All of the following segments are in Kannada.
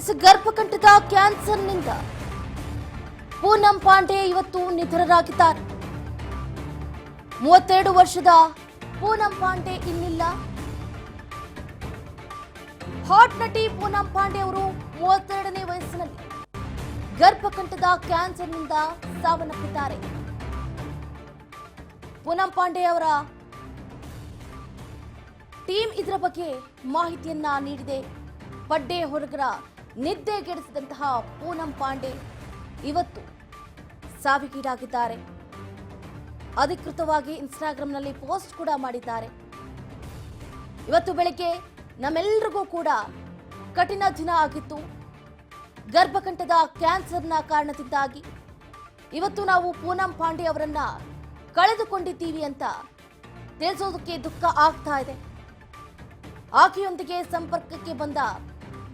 ಎಸ್ ಗರ್ಭಕಂಠದ ಕ್ಯಾನ್ಸರ್ನಿಂದ. ಪೂನಂ ಪಾಂಡೆ ಇವತ್ತು ನಿಧನರಾಗಿದ್ದಾರೆ. ಮೂವತ್ತೆರಡು ವರ್ಷದ ಪೂನಂ ಪಾಂಡೆ ಇನ್ನಿಲ್ಲ ಹಾಟ್ ನಟಿ ಪೂನಂ ಪಾಂಡೆ ಅವರು ಮೂವತ್ತೆರಡನೇ ವಯಸ್ಸಿನಲ್ಲಿ ಗರ್ಭಕಂಠದ ಕ್ಯಾನ್ಸರ್ನಿಂದ ಸಾವನ್ನಪ್ಪಿದ್ದಾರೆ. ಪೂನಂ ಪಾಂಡೆ ಅವರ ಟೀಮ್ ಇದರ ಬಗ್ಗೆ ಮಾಹಿತಿಯನ್ನ ನೀಡಿದೆ. ಪಡ್ಡೆ ಹೊರಗರ ನಿದ್ದೆಗೆಡಿಸಿದಂತಹ ಪೂನಂ ಪಾಂಡೆ ಇವತ್ತು ಸಾವಿಗೀಡಾಗಿದ್ದಾರೆ. ಅಧಿಕೃತವಾಗಿ ಇನ್ಸ್ಟಾಗ್ರಾಂನಲ್ಲಿ ಪೋಸ್ಟ್ ಕೂಡ ಮಾಡಿದ್ದಾರೆ. ಇವತ್ತು ಬೆಳಗ್ಗೆ ನಮ್ಮೆಲ್ಲರಿಗೂ ಕೂಡ ಕಠಿಣ ದಿನ ಆಗಿತ್ತು. ಗರ್ಭಕಂಠದ ಕ್ಯಾನ್ಸರ್ನ ಕಾರಣದಿಂದಾಗಿ ಇವತ್ತು ನಾವು ಪೂನಂ ಪಾಂಡೆ ಅವರನ್ನ ಕಳೆದುಕೊಂಡಿದ್ದೀವಿ ಅಂತ ತಿಳಿಸೋದಕ್ಕೆ ದುಃಖ ಆಗ್ತಾ ಇದೆ. ಆಕೆಯೊಂದಿಗೆ ಸಂಪರ್ಕಕ್ಕೆ ಬಂದ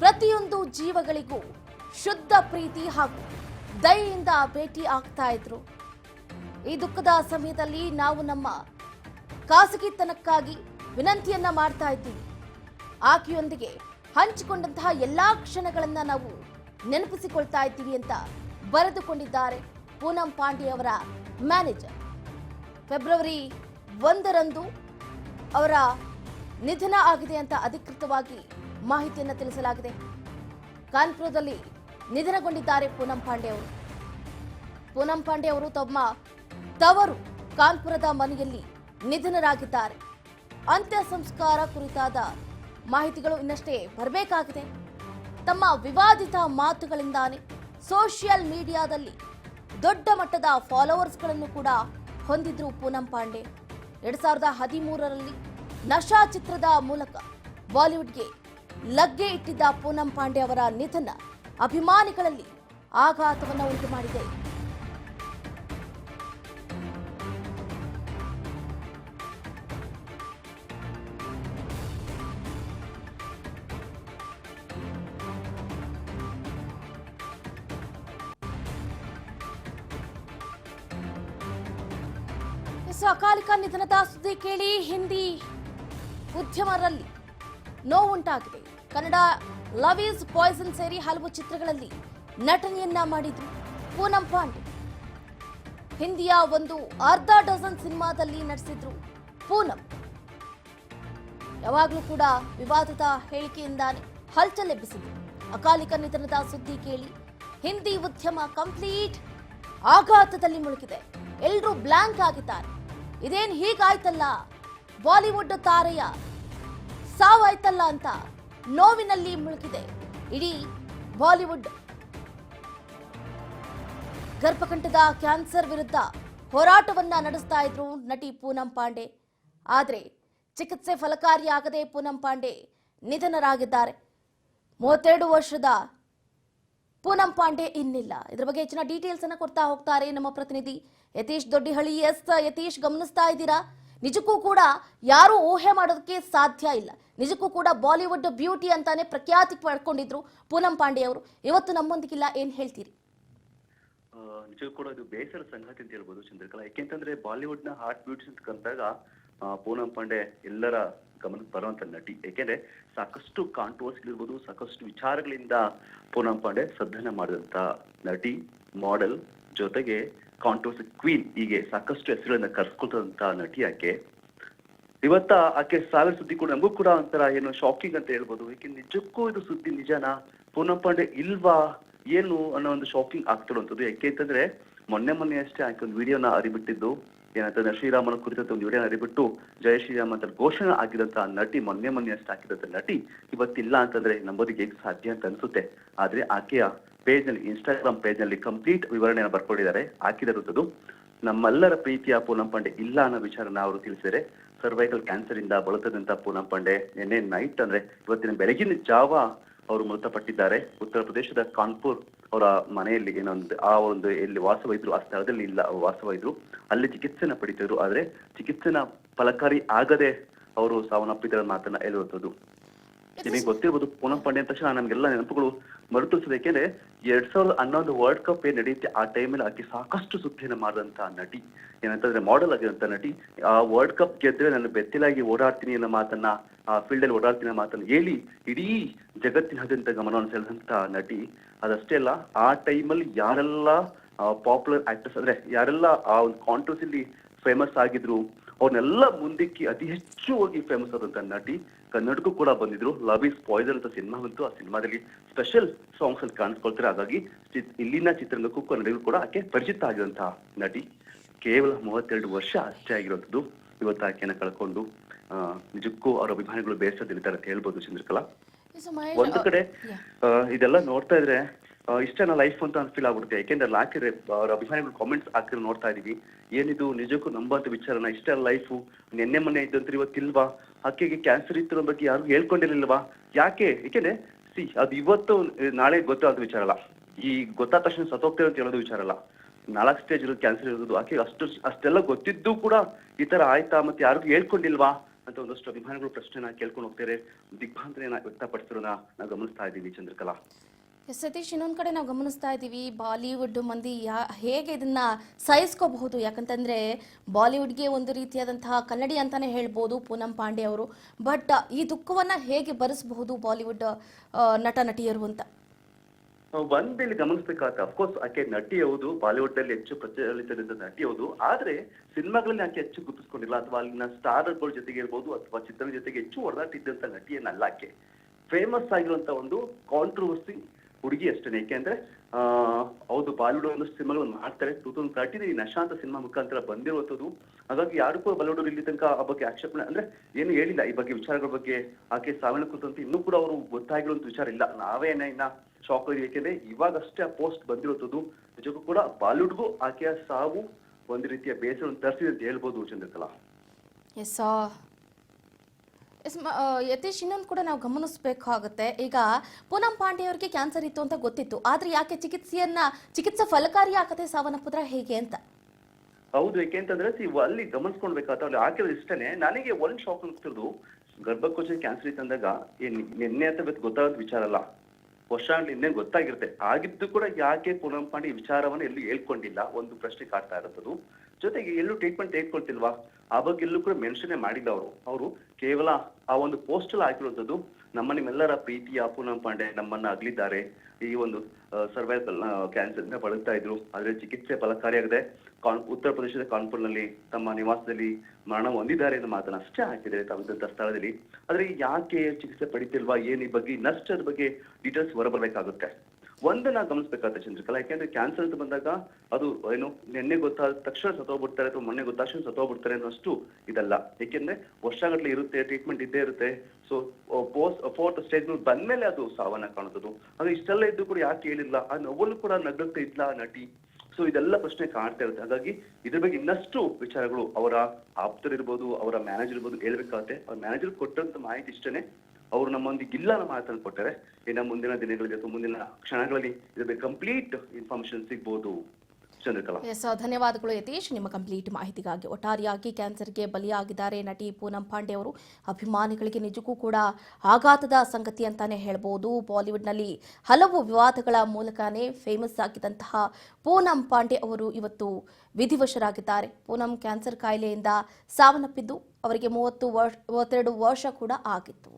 ಪ್ರತಿಯೊಂದು ಜೀವಗಳಿಗೂ ಶುದ್ಧ ಪ್ರೀತಿ ಹಾಗೂ ದಯೆಯಿಂದ ಭೇಟಿ ಆಗ್ತಾ ಇದ್ರು. ಈ ದುಃಖದ ಸಮಯದಲ್ಲಿ ನಾವು ನಮ್ಮ ಖಾಸಗಿತನಕ್ಕಾಗಿ ವಿನಂತಿಯನ್ನ ಮಾಡ್ತಾ ಇದ್ದೀವಿ. ಆಕೆಯೊಂದಿಗೆ ಹಂಚಿಕೊಂಡಂತಹ ಎಲ್ಲಾ ಕ್ಷಣಗಳನ್ನ ನಾವು ನೆನಪಿಸಿಕೊಳ್ತಾ ಇದ್ದೀವಿ ಅಂತ ಬರೆದುಕೊಂಡಿದ್ದಾರೆ ಪೂನಂ ಪಾಂಡೆ ಅವರ ಮ್ಯಾನೇಜರ್. ಫೆಬ್ರವರಿ ಒಂದರಂದು ಅವರ ನಿಧನ ಆಗಿದೆ ಅಂತ ಅಧಿಕೃತವಾಗಿ ಮಾಹಿತಿಯನ್ನು ತಿಳಿಸಲಾಗಿದೆ. ಕಾನ್ಪುರದಲ್ಲಿ ನಿಧನಗೊಂಡಿದ್ದಾರೆ ಪೂನಂ ಪಾಂಡೆ ಅವರು. ಪೂನಂ ಪಾಂಡೆ ಅವರು ತಮ್ಮ ತವರು ಕಾನ್ಪುರದ ಮನೆಯಲ್ಲಿ ನಿಧನರಾಗಿದ್ದಾರೆ. ಅಂತ್ಯ ಸಂಸ್ಕಾರ ಕುರಿತಾದ ಮಾಹಿತಿಗಳು ಇನ್ನಷ್ಟೇ ಬರಬೇಕಾಗಿದೆ. ತಮ್ಮ ವಿವಾದಿತ ಮಾತುಗಳಿಂದಾನೆ ಸೋಷಿಯಲ್ ಮೀಡಿಯಾದಲ್ಲಿ ದೊಡ್ಡ ಮಟ್ಟದ ಫಾಲೋವರ್ಸ್ಗಳನ್ನು ಕೂಡ ಹೊಂದಿದ್ರು ಪೂನಂ ಪಾಂಡೆ. ಎರಡ್ ಸಾವಿರದ ಹದಿಮೂರರಲ್ಲಿ ನಶಾ ಚಿತ್ರದ ಮೂಲಕ ಬಾಲಿವುಡ್ಗೆ ಲಗ್ಗೆ ಇಟ್ಟಿದ್ದ ಪೂನಂ ಪಾಂಡೆ ಅವರ ನಿಧನ ಅಭಿಮಾನಿಗಳಲ್ಲಿ ಆಘಾತವನ್ನು ಉಂಟು ಮಾಡಿದೆ. ಅಕಾಲಿಕ ನಿಧನದ ಸುದ್ದಿ ಕೇಳಿ ಹಿಂದಿ ಉದ್ಯಮರಲ್ಲಿ ನೋವುಂಟಾಗಿದೆ. ಕನ್ನಡ ಲವ್ ಈಸ್ ಪಾಯ್ಸನ್ ಸೇರಿ ಹಲವು ಚಿತ್ರಗಳಲ್ಲಿ ನಟನೆಯನ್ನ ಮಾಡಿದ್ರು. ಪೂನಂ ಪಾಂಡೆ. ಹಿಂದಿಯ ಒಂದು ಅರ್ಧ ಡಜನ್ ಸಿನಿಮಾದಲ್ಲಿ ನಟಿಸಿದ್ರು ಪೂನಂ. ಯಾವಾಗಲೂ ಕೂಡ ವಿವಾದದ ಹೇಳಿಕೆಯಿಂದಾನೆ ಹಲ್ಚಲ್ ಎಬ್ಬಿಸಿದ್ರು. ಅಕಾಲಿಕ ನಿಧನದ ಸುದ್ದಿ ಕೇಳಿ ಹಿಂದಿ ಉದ್ಯಮ ಕಂಪ್ಲೀಟ್ ಆಘಾತದಲ್ಲಿ ಮುಳುಗಿದೆ. ಎಲ್ಲರೂ ಬ್ಲಾಂಕ್ ಆಗಿದ್ದಾರೆ. ಇದೇನು ಹೀಗಾಯ್ತಲ್ಲ? ಬಾಲಿವುಡ್ ತಾರೆಯ ಸಾವಾಯ್ತಲ್ಲ ಅಂತ ನೋವಿನಲ್ಲಿ ಮುಳುಗಿದೆ. ಇಡೀ ಬಾಲಿವುಡ್ ಗರ್ಭಕಂಠದ ಕ್ಯಾನ್ಸರ್ ವಿರುದ್ಧ ಹೋರಾಟವನ್ನ ನಡೆಸ್ತಾ ಇದ್ರು ನಟಿ ಪೂನಂ ಪಾಂಡೆ. ಆದರೆ ಚಿಕಿತ್ಸೆ ಫಲಕಾರಿಯಾಗದೆ ಪೂನಂ ಪಾಂಡೆ ನಿಧನರಾಗಿದ್ದಾರೆ. ಮೂವತ್ತೆರಡು ವರ್ಷದ ಪೂನಂ ಪಾಂಡೆ ಇನ್ನಿಲ್ಲ. ಇದ್ರ ಬಗ್ಗೆ ಹೆಚ್ಚಿನ ಡೀಟೇಲ್ಸ್ ಅನ್ನ ಕೊಡ್ತಾ ಹೋಗ್ತಾರೆ ನಮ್ಮ ಪ್ರತಿನಿಧಿ ಯತೀಶ್ ದೊಡ್ಡಿಹಳ್ಳಿ. ಎಸ್ ಯತೀಶ್, ಗಮನಿಸ್ತಾ ಇದ್ದೀರಾ? ನಿಜಕ್ಕೂ ಕೂಡ ಯಾರು ಊಹೆ ಮಾಡೋದಕ್ಕೆ ಸಾಧ್ಯ ಇಲ್ಲ. ನಿಜಕ್ಕೂ ಕೂಡ ಬಾಲಿವುಡ್ ಬ್ಯೂಟಿ ಅಂತಾನೆ ಪ್ರಖ್ಯಾತಿ ಪಡ್ಕೊಂಡಿದ್ರು ಪೂನಂ ಪಾಂಡೆ ಅವರು. ಇವತ್ತು ನಮ್ಮೊಂದಿಗಿಲ್ಲ ಏನ್ ಹೇಳ್ತೀರಿ? ನಿಜಕ್ಕೂ ಕೂಡ ಇದು ಬೇಸರ ಸಂಗತಿ ಅಂತ ಹೇಳ್ಬೋದು ಚಂದ್ರಕಲಾ. ಯಾಕೆಂತಂದ್ರೆ ಬಾಲಿವುಡ್ನ ಹಾರ್ಟ್ ಬ್ಯೂಟಿ ಅಂತ ಕಂಡಾಗ ಆ, ಪೂನಂ ಪಾಂಡೆ ಎಲ್ಲರ ಗಮನಕ್ಕೆ ಬರುವಂತ ನಟಿ. ಯಾಕೆಂದ್ರೆ ಸಾಕಷ್ಟು ಕಾಂಟ್ರವರ್ಸಿ ಇರ್ಬೋದು ಸಾಕಷ್ಟು ವಿಚಾರಗಳಿಂದ ಪೂನಂ ಪಾಂಡೆ ಸದ್ದನ ಮಾಡಿದಂತ ನಟಿ ಮಾಡೆಲ್ ಜೊತೆಗೆ ಕಾಂಟ್ರವರ್ಸಿ ಕ್ವೀನ್ ಹೀಗೆ ಸಾಕಷ್ಟು ಹೆಸರುಗಳನ್ನ ಕರ್ಸ್ಕೊಳ್ತಂತ ನಟಿ ಆಕೆ. ಇವತ್ತ ಆಕೆ ಸಾವಿರ ಸುದ್ದಿ ಕೂಡ ನಮಗೂ ಕೂಡ ಒಂಥರ ಏನು ಶಾಕಿಂಗ್ ಅಂತ ಹೇಳ್ಬೋದು. ಯಾಕೆ ನಿಜಕ್ಕೂ ಇದು ಸುದ್ದಿ ನಿಜನಾ? ಪೂನಂ ಪಾಂಡೆ ಇಲ್ವಾ? ಏನು ಅನ್ನೋ ಒಂದು ಶಾಕಿಂಗ್ ಆಗ್ತಿರುವಂಥದ್ದು. ಯಾಕೆ ಅಂತಂದ್ರೆ ಮೊನ್ನೆ ಮೊನ್ನೆ ಅಷ್ಟೇ ಆಕೆ ಒಂದು ವಿಡಿಯೋನ ಅರಿಬಿಟ್ಟಿದ್ದು ಏನಂತಂದ್ರೆ ಶ್ರೀರಾಮನ ಕುರಿತಂತ ಒಂದು ವಿಡಿಯೋನ ಅರಿಬಿಟ್ಟು ಜಯ ಶ್ರೀರಾಮ್ ಅಂತ ಘೋಷಣೆ ಆಗಿದಂತ ನಟಿ ಮೊನ್ನೆ ಮೊನ್ನೆ ಅಷ್ಟೇ ಹಾಕಿದಂತ ನಟಿ ಇವತ್ತಿಲ್ಲ ಅಂತಂದ್ರೆ ನಂಬೋದಿಗೆ ಹೇಗೆ ಸಾಧ್ಯ ಅಂತ ಅನ್ಸುತ್ತೆ. ಆದ್ರೆ ಆಕೆಯ ಪೇಜ್ನಲ್ಲಿ ಇನ್ಸ್ಟಾಗ್ರಾಮ್ ಪೇಜ್ನಲ್ಲಿ ಕಂಪ್ಲೀಟ್ ವಿವರಣೆಯನ್ನು ಬರ್ಕೊಂಡಿದ್ದಾರೆ. ಹಾಕಿದಿರುವಂಥದ್ದು ನಮ್ಮೆಲ್ಲರ ಪ್ರೀತಿಯ ಪೂನಂ ಪಾಂಡೆ ಇಲ್ಲ ಅನ್ನೋ ವಿಚಾರನ ಅವರು ತಿಳಿಸಿದರೆ ಸರ್ವೈಕಲ್ ಕ್ಯಾನ್ಸರ್ ಇಂದ ಬಳಲುತ್ತದಂತ ಪೂನಂ ಪಾಂಡೆ, ನಿನ್ನೆ ನೈಟ್ ಅಂದ್ರೆ ಇವತ್ತಿನ ಬೆಳಗಿನ ಜಾವ ಅವರು ಮೃತಪಟ್ಟಿದ್ದಾರೆ. ಉತ್ತರ ಪ್ರದೇಶದ ಕಾನ್ಪುರ್ ಅವರ ಮನೆಯಲ್ಲಿ ಏನೊಂದು ಆ ಒಂದು ಎಲ್ಲಿ ವಾಸವಾಯಿದ್ರು ಆ ಸ್ಥಳದಲ್ಲಿ ಇಲ್ಲ ವಾಸವಾಯಿದ್ರು ಅಲ್ಲಿ ಚಿಕಿತ್ಸೆನ ಪಡಿತಿದ್ರು. ಆದ್ರೆ ಚಿಕಿತ್ಸೆನ ಫಲಕಾರಿ ಆಗದೆ ಅವರು ಸಾವನ್ನಪ್ಪಿದರ ಮಾತನ್ನ ಹೇಳುವಂಥದ್ದು. ನಿಮಗೆ ಗೊತ್ತಿರ್ಬೋದು, ಪೂನಂ ಪಾಂಡೆ ಅಂದ ತಕ್ಷಣ ನಮ್ಗೆಲ್ಲ ನೆನಪುಗಳು ಮರುತುಳಿಸಿದೆ ಯಾಕೆಂದ್ರೆ ಎರಡ್ ಸಾವಿರದ ಹನ್ನೊಂದು ವರ್ಲ್ಡ್ ಕಪ್ ಏನ್ ನಡೆಯುತ್ತೆ ಆ ಟೈಮಲ್ಲಿ ಆಕೆ ಸಾಕಷ್ಟು ಸುದ್ದಿಯನ್ನು ಮಾಡಿದಂತಹ ನಟಿ. ಏನಂತಂದ್ರೆ ಮಾಡೆಲ್ ಆಗಿರಂತ ನಟಿ. ಆ ವರ್ಲ್ಡ್ ಕಪ್ ಗೆದ್ರೆ ನಾನು ಬೆತ್ತಲಾಗಿ ಓಡಾಡ್ತೀನಿ ಅನ್ನೋ ಮಾತನ್ನ, ಆ ಫೀಲ್ಡ್ ಅಲ್ಲಿ ಓಡಾಡ್ತೀನಿ ಮಾತನ್ನು ಹೇಳಿ ಇಡೀ ಜಗತ್ತಿನಾದ್ಯಂತ ಗಮನವನ್ನು ಸೆಳೆದಂತ ನಟಿ. ಅದಷ್ಟೇ ಅಲ್ಲ, ಆ ಟೈಮಲ್ಲಿ ಯಾರೆಲ್ಲ ಪಾಪ್ಯುಲರ್ ಆಕ್ಟರ್ಸ್ ಅಂದ್ರೆ ಯಾರೆಲ್ಲ ಆ ಒಂದು ಕಾಂಟ್ರವರ್ಸಿಲಿ ಫೇಮಸ್ ಆಗಿದ್ರು, ಅವ್ರನ್ನೆಲ್ಲ ಮುಂದಕ್ಕೆ ಅತಿ ಹೆಚ್ಚು ಹೋಗಿ ಫೇಮಸ್ ಆದಂತ ನಟಿ ಕನ್ನಡಕ್ಕೂ ಕೂಡ ಬಂದಿದ್ರು. ಲವ್ ಇಸ್ ಪಾಯ್ಸನ್ ಅಂತ ಸಿನಿಮಾ ಬಂತು. ಆ ಸಿನಿಮಾದಲ್ಲಿ ಸ್ಪೆಷಲ್ ಸಾಂಗ್ಸ್ ಅಲ್ಲಿ ಕಾಣಿಸ್ಕೊಳ್ತಾರೆ. ಹಾಗಾಗಿ ಇಲ್ಲಿನ ಚಿತ್ರರಂಗಕ್ಕೂ ಕನ್ನಡಿಗೂ ಕೂಡ ಆಕೆ ಪರಿಚಿತ ಆಗಿರುವಂತಹ ನಟಿ. ಕೇವಲ ಮೂವತ್ತೆರಡು ವರ್ಷ ಅಷ್ಟೇ ಆಗಿರುವಂಥದ್ದು. ಇವತ್ತು ಆಕೆಯನ್ನು ಕಳ್ಕೊಂಡು ನಿಜಕ್ಕೂ ಅವರ ಅಭಿಮಾನಿಗಳು ಬೇಸರದಲ್ಲಿದ್ದಾರೆ ಅಂತ ಹೇಳ್ಬೋದು ಚಂದ್ರಕಲಾ. ಒಂದು ಕಡೆ ಇದೆಲ್ಲ ನೋಡ್ತಾ ಇದ್ರೆ ಇಷ್ಟೇನ ಲೈಫ್ ಅಂತ ಅನ್ಫೀಲ್ ಆಗ್ಬಿಡುತ್ತೆ. ಯಾಕೆಂದ್ರೆ ಅಲ್ಲಿ ಹಾಕಿದ್ರೆ ಅವ್ರ ಅಭಿಮಾನಿಗಳು ಕಾಮೆಂಟ್ಸ್ ಹಾಕಿದ್ರೆ ನೋಡ್ತಾ ಇದೀವಿ. ಏನಿದು ನಿಜಕ್ಕೂ ನಂಬಂತ ವಿಚಾರನ, ಇಷ್ಟೇ ಲೈಫು ನಿನ್ನೆ ಮೊನ್ನೆ ಇದ್ದಂತ್ರಿ ಇವತ್ತಿಲ್ವಾ ಆಕೆಗೆ ಕ್ಯಾನ್ಸರ್ ಇತ್ತು ಬಗ್ಗೆ ಯಾರು ಹೇಳ್ಕೊಂಡಿರ್ಲಿಲ್ವಾ? ಯಾಕೆ? ಏಕೆಂದ್ರೆ ಸಿ, ಅದು ಇವತ್ತು ನಾಳೆ ಗೊತ್ತಾದ ವಿಚಾರ ಅಲ್ಲ. ಈ ಗೊತ್ತಾದ ತಕ್ಷಣ ಸತ್ತೋಗ್ತೇವೆ ಅಂತ ಹೇಳೋದು ವಿಚಾರ ಅಲ್ಲ. ನಾಲ್ಕು ಸ್ಟೇಜ್ ಇರೋದು ಕ್ಯಾನ್ಸರ್ ಇರೋದು. ಆಕೆ ಅಷ್ಟು, ಅಷ್ಟೆಲ್ಲ ಗೊತ್ತಿದ್ದು ಕೂಡ ಈ ತರ ಆಯ್ತಾ ಮತ್ತೆ ಯಾರಿಗೂ ಹೇಳ್ಕೊಂಡಿಲ್ವಾ ಅಂತ ಒಂದಷ್ಟು ಅಭಿಮಾನಿಗಳು ಪ್ರಶ್ನೆನ ಕೇಳ್ಕೊಂಡು ಹೋಗ್ತಾರೆ. ದಿಗ್ಭ್ರಾಂತನೆಯನ್ನ ವ್ಯಕ್ತಪಡಿಸಿರೋನ ನಾ ಗಮನಿಸ್ತಾ ಇದ್ದೀವಿ ಚಂದ್ರಕಲಾ. ಸತೀಶ್, ಇನ್ನೊಂದು ಕಡೆ ನಾವು ಗಮನಿಸ್ತಾ ಇದ್ದೀವಿ, ಬಾಲಿವುಡ್ ಮಂದಿ ಯಾ, ಹೇಗೆ ಇದನ್ನ ಸಹಿಸ್ಕೋಬಹುದು? ಯಾಕಂತಂದ್ರೆ ಬಾಲಿವುಡ್ಗೆ ಒಂದು ರೀತಿಯಾದಂತಹ ಕನ್ನಡಿ ಅಂತಾನೆ ಹೇಳ್ಬೋದು ಪೂನಂ ಪಾಂಡೆ ಅವರು. ಬಟ್, ಈ ದುಃಖವನ್ನು ಹೇಗೆ ಭರಿಸಬಹುದು ಬಾಲಿವುಡ್ ನಟ, ನಟಿಯರು ಅಂತ? ಒಂದ್ ಇಲ್ಲಿ ಗಮನಿಸಬೇಕಾದ ಅಫ್ಕೋರ್ಸ್ ಆಕೆ ನಟಿ ಹೌದು ಬಾಲಿವುಡ್ ಅಲ್ಲಿ ಹೆಚ್ಚು ಪ್ರಚಲಿತದಿಂದ ನಟಿ ಹೌದು. ಆದ್ರೆ, ಸಿನಿಮಾಗಳಲ್ಲಿ ಆಕೆ ಹೆಚ್ಚು ಗುರುತಿಸ್ಕೊಂಡಿಲ್ಲ. ಅಥವಾ ಅಲ್ಲಿನ ಸ್ಟಾರ್ಗಳ ಜೊತೆಗೆ ಇರ್ಬೋದು, ಅಥವಾ ಚಿತ್ರದ ಜೊತೆಗೆ ಹೆಚ್ಚು ಹೊಡೆದಾಟಿದ್ದಂತ ನಟಿಯನ್ನಲ್ಲ ಆಕೆ. ಫೇಮಸ್ ಆಗಿರುವಂತ ಒಂದು ಕಾಂಟ್ರವರ್ಸಿ ಹುಡುಗಿ ಅಷ್ಟೇ ಯಾಕೆಂದ್ರೆ ಹೌದು, ಬಾಲಿವುಡ್ ಒಂದು ಸಿನಿಮಾಗಳು ಮಾಡ್ತಾರೆ. ಟೂ ತೌಸಂಡ್ ತರ್ಟಿನ ಈ ನಶಾ ಅಂತ ಸಿನಿಮಾ ಮುಖಾಂತರ ಬಂದಿರುವಂತದ್ದು ಹಾಗಾಗಿ ಯಾರು ಕೂಡ ಬಾಲಿವುಡ್ ಇಲ್ಲಿ ತನಕ ಆ ಬಗ್ಗೆ ಆಕ್ಷೇಪಣೆ, ಅಂದ್ರೆ ಏನು ಹೇಳಿಲ್ಲ. ಈ ಬಗ್ಗೆ ವಿಚಾರಗಳ ಬಗ್ಗೆ ಆಕೆ ಸಾವಿನ ಕುರಿತಂತೆ ಇನ್ನೂ ಕೂಡ ಅವರು ಗೊತ್ತಾಗಿರುವಂತ ವಿಚಾರ ಇಲ್ಲ. ನಾವೇನ ಇನ್ನ ಶಾಕ್ ಆಗಿದೆ ಯಾಕೆಂದ್ರೆ ಇವಾಗಷ್ಟೇ ಆ ಪೋಸ್ಟ್ ಬಂದಿರುವಂತದ್ದು ನಿಜಕ್ಕೂ ಕೂಡ ಬಾಲಿವುಡ್ಗೂ ಆಕೆಯ ಸಾವು ಒಂದು ರೀತಿಯ ಬೇಸರವನ್ನು ತರಿಸಿದೆ ಅಂತ ಹೇಳ್ಬೋದು ಚಂದ್ರಕಲಾ. ಯತೀಶ್ ಇನ್ನೊಂದು ಕೂಡ ನಾವು ಗಮನಿಸಬೇಕಾಗುತ್ತೆ. ಈಗ ಪೂನಂ ಪಾಂಡೆ ಅವರಿಗೆ ಕ್ಯಾನ್ಸರ್ ಇತ್ತು ಅಂತ ಗೊತ್ತಿತ್ತು. ಆದ್ರೆ ಯಾಕೆ ಚಿಕಿತ್ಸೆಯನ್ನ ಚಿಕಿತ್ಸೆ ಫಲಕಾರಿ ಆಗದೆ ಸಾವನ್ನಪ್ಪಿದ್ರೆ ಹೇಗೆ ಅಂತ? ಹೌದು ಯಾಕೆಂತಂದ್ರೆ ಅಲ್ಲಿ ಗಮನಿಸ್ಕೊಳ್ಬೇಕಾದ ಅಲ್ಲಿ ಹಾಕಿದ್ರೆ ಇಷ್ಟನೇ. ನನಗೆ ಒಂದ್ ಶಾಕ್ ಅನ್ಸ್ತಿರೋದು ಗರ್ಭಕೋಶ ಕ್ಯಾನ್ಸರ್ ಇತ್ತು ಅಂದಾಗ ನಿನ್ನೆ ಅಂತ ಗೊತ್ತಾಗೋದು ವಿಚಾರ ಅಲ್ಲ. ವರ್ಷ ನಿನ್ನೆ ಗೊತ್ತಾಗಿರುತ್ತೆ. ಆಗಿದ್ದು ಕೂಡ ಯಾಕೆ ಪೂನಂ ಪಾಂಡೆ ವಿಚಾರವನ್ನ ಎಲ್ಲೂ ಹೇಳ್ಕೊಂಡಿಲ್ಲ? ಒಂದು ಪ್ರಶ್ನೆ ಕಾಡ್ತಾ ಇರೋದು ಜೊತೆಗೆ ಎಲ್ಲೂ ಟ್ರೀಟ್ಮೆಂಟ್ ತೆಗೆದುಕೊಳ್ತಿಲ್ವಾ? ಆ ಬಗ್ಗೆ ಎಲ್ಲೂ ಕೂಡ ಮೆನ್ಷನ್ ಮಾಡಿಲ್ಲ ಅವರು. ಅವರು ಕೇವಲ ಆ ಒಂದು ಪೋಸ್ಟ್ ಅಲ್ಲಿ ಹಾಕಿರುವಂತದ್ದು ನಮ್ಮ ನಿಮ್ಮೆಲ್ಲರ ಪ್ರೀತಿಯ ಪೂನಂ ಪಾಂಡೆ ನಮ್ಮನ್ನ ಅಗಲಿದ್ದಾರೆ. ಈ ಒಂದು ಸರ್ವೈಕಲ್ ಕ್ಯಾನ್ಸರ್ ಇಂದ ಬಳಲ್ತಾ ಇದ್ರು. ಆದ್ರೆ ಚಿಕಿತ್ಸೆ ಫಲಕಾರಿಯಾಗದೆ, ಕಾನ್, ಉತ್ತರ ಪ್ರದೇಶದ ಕಾನ್ಪುರ್ನಲ್ಲಿ ತಮ್ಮ ನಿವಾಸದಲ್ಲಿ ಮರಣ ಹೊಂದಿದ್ದಾರೆ ಅನ್ನೋ ಮಾತನ್ನ ಅಷ್ಟೇ ಹಾಕಿದ್ದಾರೆ ತಾವಿದ್ದಂತ ಸ್ಥಳದಲ್ಲಿ. ಆದ್ರೆ ಯಾಕೆ ಚಿಕಿತ್ಸೆ ಪಡಿತಿಲ್ವಾ? ಏನ್ ಈ ಬಗ್ಗೆ ನಷ್ಟದ ಬಗ್ಗೆ ಡೀಟೇಲ್ಸ್ ಹೊರಬರ್ಬೇಕಾಗುತ್ತೆ. ಒಂದನ್ನ ಗಮನಿಸಬೇಕಾಗುತ್ತೆ ಚಂದ್ರಕಲಾ, ಯಾಕೆಂದ್ರೆ ಕ್ಯಾನ್ಸರ್ ಅಂತ ಬಂದಾಗ ಅದು ಏನು ನಿನ್ನೆ ಗೊತ್ತಾದ ತಕ್ಷಣ ಸತ್ತೋಗ್ಬಿಡ್ತಾರೆ ಅಥವಾ ಮೊನ್ನೆ ಗೊತ್ತಾದ ತಕ್ಷಣ ಸತ್ತೋಗ್ಬಿಡ್ತಾರೆ ಅನ್ನೋಷ್ಟು ಇದಲ್ಲ. ಯಾಕೆಂದ್ರೆ ವರ್ಷಗಟ್ಟಲೆ ಇರುತ್ತೆ ಟ್ರೀಟ್ಮೆಂಟ್ ಇದ್ದೇ ಇರುತ್ತೆ. ಸೊ ಪೋಸ್ಟ್ ಫೋರ್ತ್ ಸ್ಟೇಜ್ ಬಂದ್ಮೇಲೆ ಅದು ಸಾವನ್ನ ಕಾಣುತ್ತದೆ. ಅದು ಇಷ್ಟೆಲ್ಲ ಇದ್ದು ಕೂಡ ಯಾಕೆ ಹೇಳಿಲ್ಲ ಆ ನೋವಲ್ಲೂ ಕೂಡ ನಗ್ನಗ್ತಾ ಇದ್ಲ ನಟಿ. ಸೊ ಇದೆಲ್ಲ ಪ್ರಶ್ನೆ ಕಾಣ್ತಾ ಇರುತ್ತೆ. ಹಾಗಾಗಿ ಇದ್ರ ಬಗ್ಗೆ ಇನ್ನಷ್ಟು ವಿಚಾರಗಳು ಅವರ ಆಪ್ತರಿರ್ಬೋದು, ಅವರ ಮ್ಯಾನೇಜರ್ ಇರ್ಬೋದು ಹೇಳ್ಬೇಕಾಗುತ್ತೆ. ಅವ್ರ ಮ್ಯಾನೇಜರ್ ಕೊಟ್ಟಂತ ಮಾಹಿತಿ ಇಷ್ಟನೇ. ಅವರು ನಮ್ಮೊಂದಿಗೆ ಇಲ್ಲ ಅನ್ನೋ ಮಾತನ್ನು ಕೊಟ್ಟರೆ, ಇನ್ನು ಮುಂದಿನ ದಿನಗಳಲ್ಲಿ ಅಥವಾ ಮುಂದಿನ ಕ್ಷಣಗಳಲ್ಲಿ ಇದ್ರ ಕಂಪ್ಲೀಟ್ ಇನ್ಫಾರ್ಮೇಶನ್ ಚಂದ್ರಕಲಾ. ಎಸ್ ಧನ್ಯವಾದಗಳು ಯತೀಶ್. ನಿಮ್ಮ ಕಂಪ್ಲೀಟ್ ಮಾಹಿತಿಗಾಗಿ ಒಟ್ಟಾರೆಯಾಗಿ ಕ್ಯಾನ್ಸರ್ಗೆ ಬಲಿಯಾಗಿದ್ದಾರೆ ನಟಿ ಪೂನಂ ಪಾಂಡೆ ಅವರು. ಅಭಿಮಾನಿಗಳಿಗೆ ನಿಜಕ್ಕೂ ಕೂಡ ಆಘಾತದ ಸಂಗತಿ ಅಂತಾನೆ ಹೇಳ್ಬೋದು. ಬಾಲಿವುಡ್ನಲ್ಲಿ ಹಲವು ವಿವಾದಗಳ ಮೂಲಕನೇ ಫೇಮಸ್ ಆಗಿದ್ದಂತಹ ಪೂನಂ ಪಾಂಡೆ ಅವರು ಇವತ್ತು ವಿಧಿವಶರಾಗಿದ್ದಾರೆ. ಪೂನಂ ಕ್ಯಾನ್ಸರ್ ಕಾಯಿಲೆಯಿಂದ ಸಾವನ್ನಪ್ಪಿದ್ದು, ಅವರಿಗೆ ಮೂವತ್ತು ವರ್ಷ, ಮೂವತ್ತೆರಡು ವರ್ಷ ಕೂಡ ಆಗಿತ್ತು.